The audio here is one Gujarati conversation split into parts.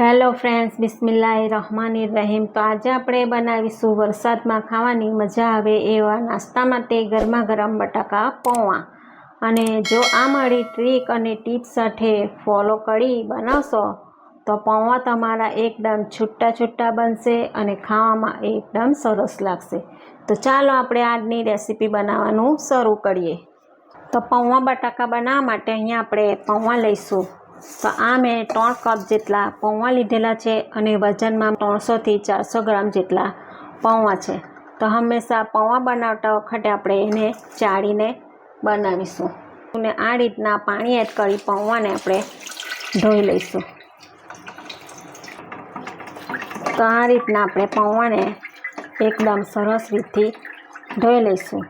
હેલો ફ્રેન્ડ્સ બિસ્મિલ્લાહ રહમાની રહીમ. તો આજે આપણે બનાવીશું વરસાદમાં ખાવાની મજા આવે એવા નાસ્તા માટે ગરમા ગરમ બટાકા, પૌવા. અને જો આ મારી ટ્રીક અને ટીપ સાથે ફોલો કરી બનાવશો, તો પૌવા તમારા એકદમ છૂટા છૂટા બનશે અને ખાવામાં એકદમ સરસ લાગશે. તો ચાલો આપણે આજની રેસીપી બનાવવાનું શરૂ કરીએ. તો પૌવા બટાકા બનાવવા માટે અહીંયા આપણે પૌવા લઈશું. તો આ મેં ત્રણ કપ જેટલા પૌવા લીધેલા છે અને વજનમાં ત્રણસોથી ચારસો ગ્રામ જેટલા પૌવા છે. તો હંમેશા પૌવા બનાવતા વખતે આપણે એને ચાળીને બનાવીશું. અને આ રીતના પાણી એડ કરી પૌવાને આપણે ધોઈ લઈશું. તો આ રીતના આપણે પૌવાને એકદમ સરસ રીતથી ધોઈ લઈશું.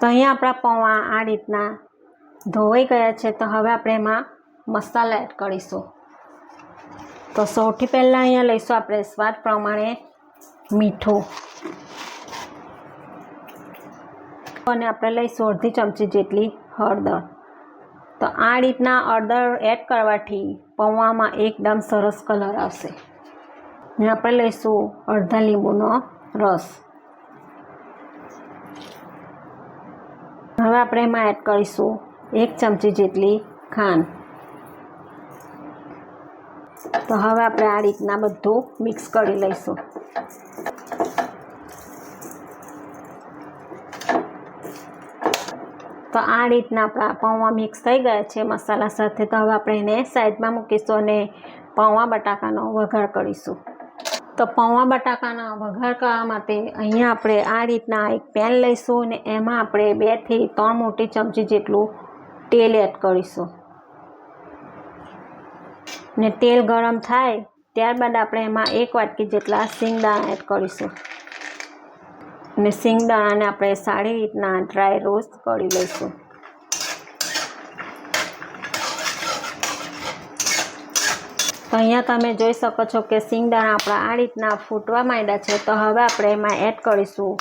તો અહીંયા આપણા પૌવા આ રીતના ધોવાઈ ગયા છે. તો હવે આપણે એમાં મસાલા એડ કરીશું. તો સૌથી પહેલાં અહીંયા લઈશું આપણે સ્વાદ પ્રમાણે મીઠું. અને આપણે લઈશું અડધી ચમચી જેટલી હળદર. તો આ રીતના હળદર એડ કરવાથી પૌવામાં એકદમ સરસ કલર આવશે. ને આપણે લઈશું અડધા લીંબુનો રસ. હવે આપણે એમાં એડ કરીશું એક ચમચી જેટલી ખાંડ. તો હવે આપણે આ રીતના બધું મિક્સ કરી લઈશું. તો આ રીતના આપણા પૌવા મિક્સ થઈ ગયા છે મસાલા સાથે. તો હવે આપણે એને સાઈડમાં મૂકીશું અને પૌવા બટાકાનો વઘાર કરીશું. તો પૌવા બટાકાના વઘાર કરવા માટે અહીંયા આપણે આ રીતના એક પેન લઈશું અને એમાં આપણે બેથી ત્રણ મોટી ચમચી જેટલું તેલ એડ કરીશું. ને તેલ ગરમ થાય ત્યારબાદ આપણે એમાં એક વાટકી જેટલા સિંગદાણા એડ કરીશું. અને સિંગદાણાને આપણે સારી રીતના ડ્રાય રોસ્ટ કરી લઈશું. તો અહીંયા તમે જોઈ શકો છો કે સિંગદાણા આપણા આ રીતના ફૂટવા માંડ્યા છે. તો હવે આપણે એમાં એડ કરીશું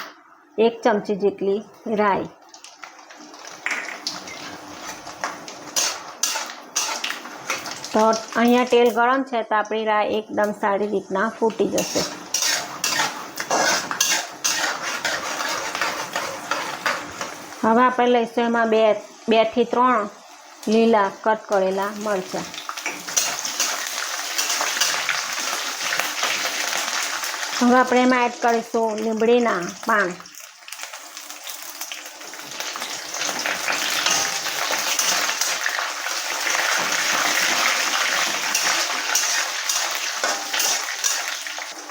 એક ચમચી જેટલી રાઈ. તો અહીંયા તેલ ગરમ છે તો આપણી રાઈ એકદમ સારી રીતના ફૂટી જશે. હવે આપણે લઈશું એમાં બે બેથી ત્રણ લીલા કટ કરેલા મરચાં. હવે આપણે એમાં એડ કરીશું લીમડીના પાન.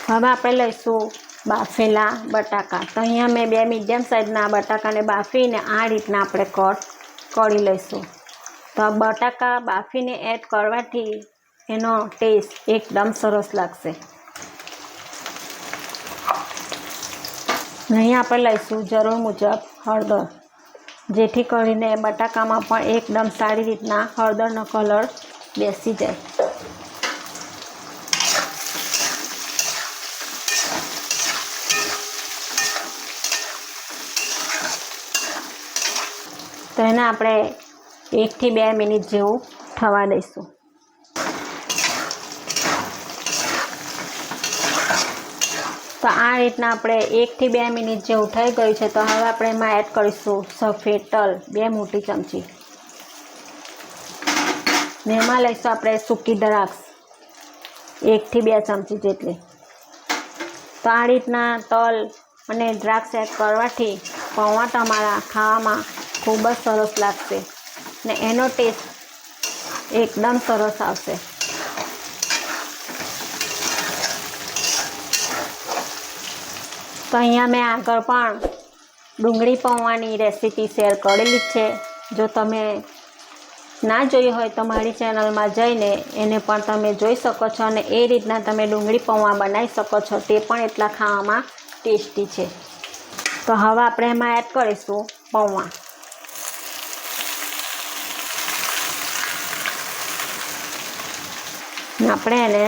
હવે આપણે લઈશું બાફેલા બટાકા. તો અહીંયા મેં બે મીડિયમ સાઇઝના બટાકાને બાફીને આ રીતના આપણે કટ કરી લઈશું. તો બટાકા બાફીને એડ કરવાથી એનો ટેસ્ટ એકદમ સરસ લાગશે. અહીં આપણે લઈશું જરૂર મુજબ હળદર. જેથી કરીને બટાકામાં પણ એકદમ સારી રીતના હળદરનો કલર બેસી જાય. તો એને આપણે એકથી બે મિનિટ જેવું થવા દઈશું. તો આ રીતના આપણે એકથી બે મિનિટ જેવું થઈ ગયું છે, તો હવે આપણે એમાં એડ કરીશું સફેદ તલ બે મોટી ચમચી. ને એમાં લઈશું આપણે સૂકી દ્રાક્ષ, એકથી બે ચમચી જેટલી. તો આ રીતના તલ અને દ્રાક્ષ એડ કરવાથી પૌવા તમારા ખાવામાં ખૂબ જ સરસ લાગશે ને એનો ટેસ્ટ એકદમ સરસ આવશે. તો અહીંયા મેં આગળ પણ ડુંગળી પૌવાની રેસીપી શેર કરેલી છે. જો તમે ના જોઈ હોય તો મારી ચેનલમાં જઈને એને પણ તમે જોઈ શકો છો અને એ રીતના તમે ડુંગળી પૌવા બનાવી શકો છો. તે પણ એટલા ખાવામાં ટેસ્ટી છે. તો હવે આપણે એમાં એડ કરીશું પૌવા આપણે એને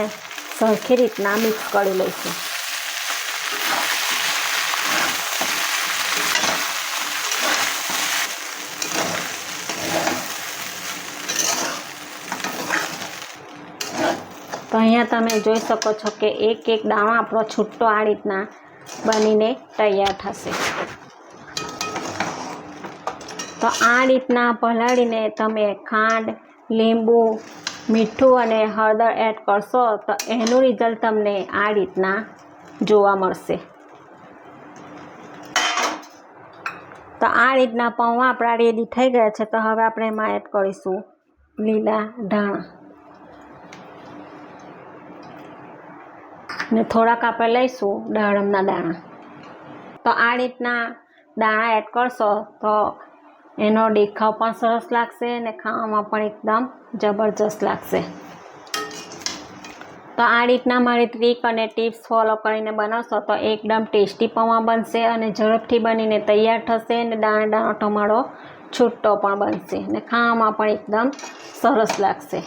સરખી રીતના મિક્સ કરી લઈશું. તો અહીંયા તમે જોઈ શકો છો કે એક એક દાણો આપણો છૂટો આ રીતના બનીને તૈયાર થશે. તો આ રીતના પલાળીને તમે ખાંડ, લીંબુ, મીઠું અને હળદર એડ કરશો તો એનું રિઝલ્ટ તમને આ રીતના જોવા મળશે. તો આ રીતના પૌવા આપણા રેડી થઈ ગયા છે તો હવે આપણે એમાં એડ કરીશું લીલા ધાણા. ને થોડાક આપણે લઈશું દાડમના દાણા. તો આ રીતના દાણા એડ કરશો તો એનો દેખાવ પણ સરસ લાગશે અને ખાવામાં પણ એકદમ જબરજસ્ત લાગશે. તો આ રીતના મારી ટ્રીક અને ટિપ્સ ફોલો કરીને બનાવશો તો એકદમ ટેસ્ટી પૌવા બનશે અને ઝડપથી બનીને તૈયાર થશે અને દાણા દાણો ટમાડો છૂટો પણ બનશે અને ખાવામાં પણ એકદમ સરસ લાગશે.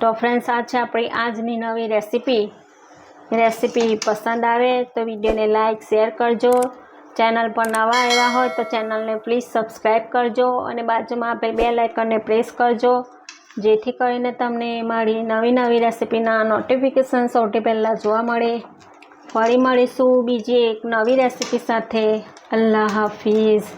તો ફ્રેન્ડ્સ આ છે આપણી આજની નવી રેસીપી રેસીપી પસંદ આવે તો વિડીયોને લાઇક શેર કરજો. ચેનલ પર નવા આવ્યા હોય તો ચેનલને પ્લીઝ સબસ્ક્રાઈબ કરજો અને બાજુમાં આપેલ બે લાઇકનને પ્રેસ કરજો. જેથી કરીને તમને મારી નવી નવી રેસીપીના નોટિફિકેશન સૌથી પહેલાં જોવા મળે. ફરી મળીશું બીજી એક નવી રેસીપી સાથે. અલ્લાહ હાફિઝ.